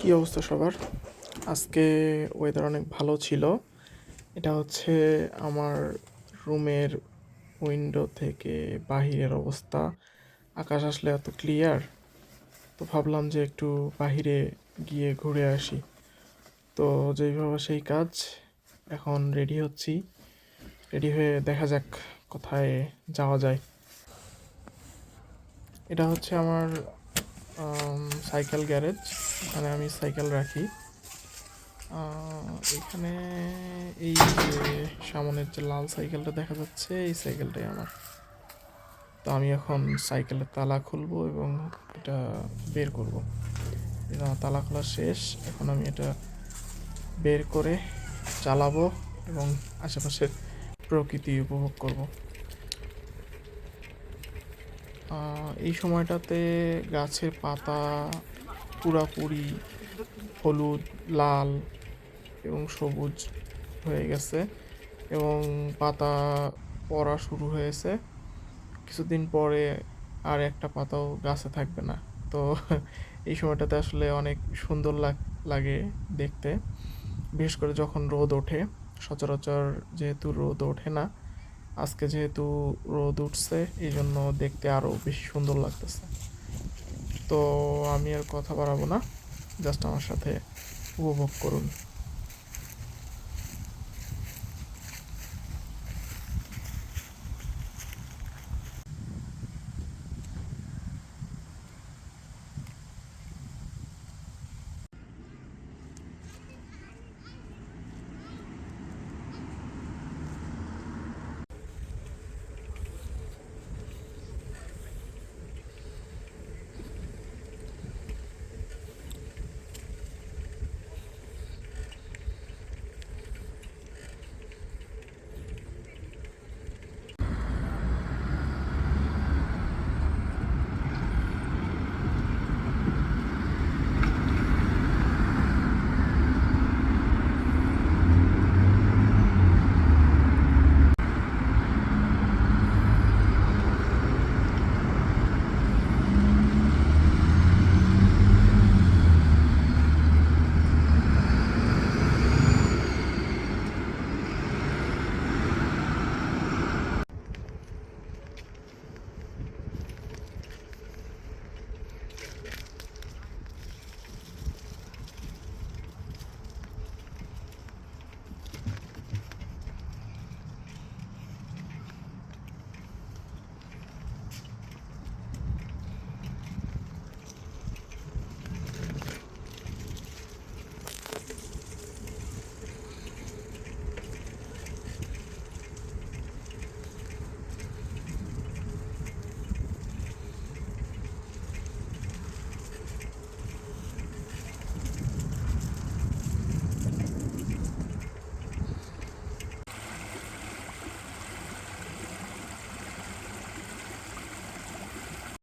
কি অবস্থা সবার? আজকে ওয়েদার অনেক ভালো ছিল। এটা হচ্ছে আমার রুমের উইন্ডো থেকে বাহিরের অবস্থা। আকাশ আসলে এত ক্লিয়ার তো ভাবলাম যে একটু বাহিরে গিয়ে ঘুরে আসি। তো যেইভাবে সেই কাজ, এখন রেডি হচ্ছি। রেডি হয়ে দেখা যাক কোথায় যাওয়া যায়। এটা হচ্ছে আমার সাইকেল গ্যারেজ এখানে আমি সাইকেল রাখি। এখানে এই যে সামনের যে লাল সাইকেলটা দেখা যাচ্ছে, এই সাইকেলটাই আমার। তো আমি এখন সাইকেলের তালা খুলবো এবং এটা বের করব। তালা খোলা শেষ। এখন আমি এটা বের করে চালাবো এবং আশেপাশের প্রকৃতি উপভোগ করব। এই সময়টাতে গাছের পাতা পুরাপুরি হলুদ, লাল এবং সবুজ হয়ে গেছে এবং পাতা পড়া শুরু হয়েছে। কিছুদিন পরে আর একটা পাতাও গাছে থাকবে না। তো এই সময়টাতে আসলে অনেক সুন্দর লাগ- দেখতে। বিশেষ করে যখন রোদ ওঠে, সচরাচর যেহেতু রোদ ওঠে না আজকে যেহেতু রোদ উঠছে এই জন্য দেখতে আরও বেশি সুন্দর লাগতেছে। তো আমি আর কথা বাড়াবো না, জাস্ট আমার সাথে উপভোগ করুন।